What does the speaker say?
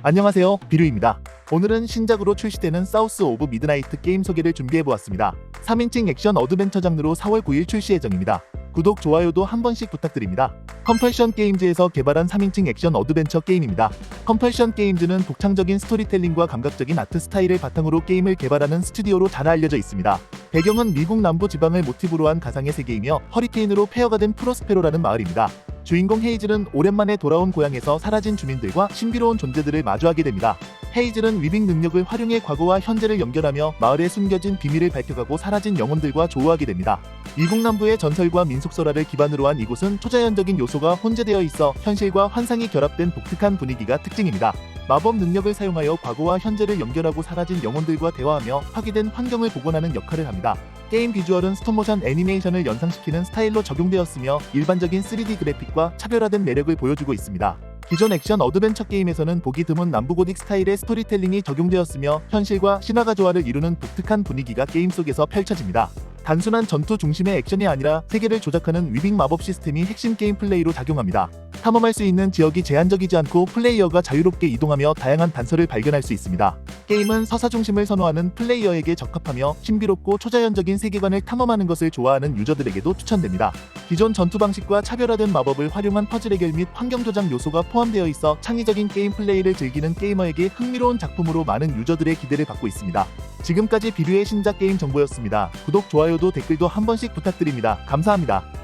안녕하세요. 비류입니다. 오늘은 신작으로 출시되는 사우스 오브 미드나이트 게임 소개를 준비해보았습니다. 3인칭 액션 어드벤처 장르로 4월 9일 출시 예정입니다. 구독, 좋아요도 한 번씩 부탁드립니다. 컴펄션 게임즈에서 개발한 3인칭 액션 어드벤처 게임입니다. 컴펄션 게임즈는 독창적인 스토리텔링과 감각적인 아트 스타일을 바탕으로 게임을 개발하는 스튜디오로 잘 알려져 있습니다. 배경은 미국 남부 지방을 모티브로 한 가상의 세계이며 허리케인으로 폐허가 된 프로스페로라는 마을입니다 주인공 헤이즐은 오랜만에 돌아온 고향에서 사라진 주민들과 신비로운 존재들을 마주하게 됩니다. 헤이즐은 위빙 능력을 활용해 과거와 현재를 연결하며 마을에 숨겨진 비밀을 밝혀가고 사라진 영혼들과 조우하게 됩니다. 미국 남부의 전설과 민속설화를 기반으로 한 이곳은 초자연적인 요소가 혼재되어 있어 현실과 환상이 결합된 독특한 분위기가 특징입니다. 마법 능력을 사용하여 과거와 현재를 연결하고 사라진 영혼들과 대화하며 파괴된 환경을 복원하는 역할을 합니다. 게임 비주얼은 스톱모션 애니메이션을 연상시키는 스타일로 적용되었으며 일반적인 3D 그래픽과 차별화된 매력을 보여주고 있습니다. 기존 액션 어드벤처 게임에서는 보기 드문 남부고딕 스타일의 스토리텔링이 적용되었으며 현실과 신화가 조화를 이루는 독특한 분위기가 게임 속에서 펼쳐집니다. 단순한 전투 중심의 액션이 아니라 세계를 조작하는 위빙 마법 시스템이 핵심 게임 플레이로 작용합니다. 탐험할 수 있는 지역이 제한적이지 않고 플레이어가 자유롭게 이동하며 다양한 단서를 발견할 수 있습니다. 게임은 서사 중심을 선호하는 플레이어에게 적합하며 신비롭고 초자연적인 세계관을 탐험하는 것을 좋아하는 유저들에게도 추천됩니다. 기존 전투 방식과 차별화된 마법을 활용한 퍼즐 해결 및 환경 조작 요소가 포함되어 있어 창의적인 게임 플레이를 즐기는 게이머에게 흥미로운 작품으로 많은 유저들의 기대를 받고 있습니다. 지금까지 비류의 신작 게임 정보였습니다. 구독, 좋아요도 댓글도 한 번씩 부탁드립니다. 감사합니다.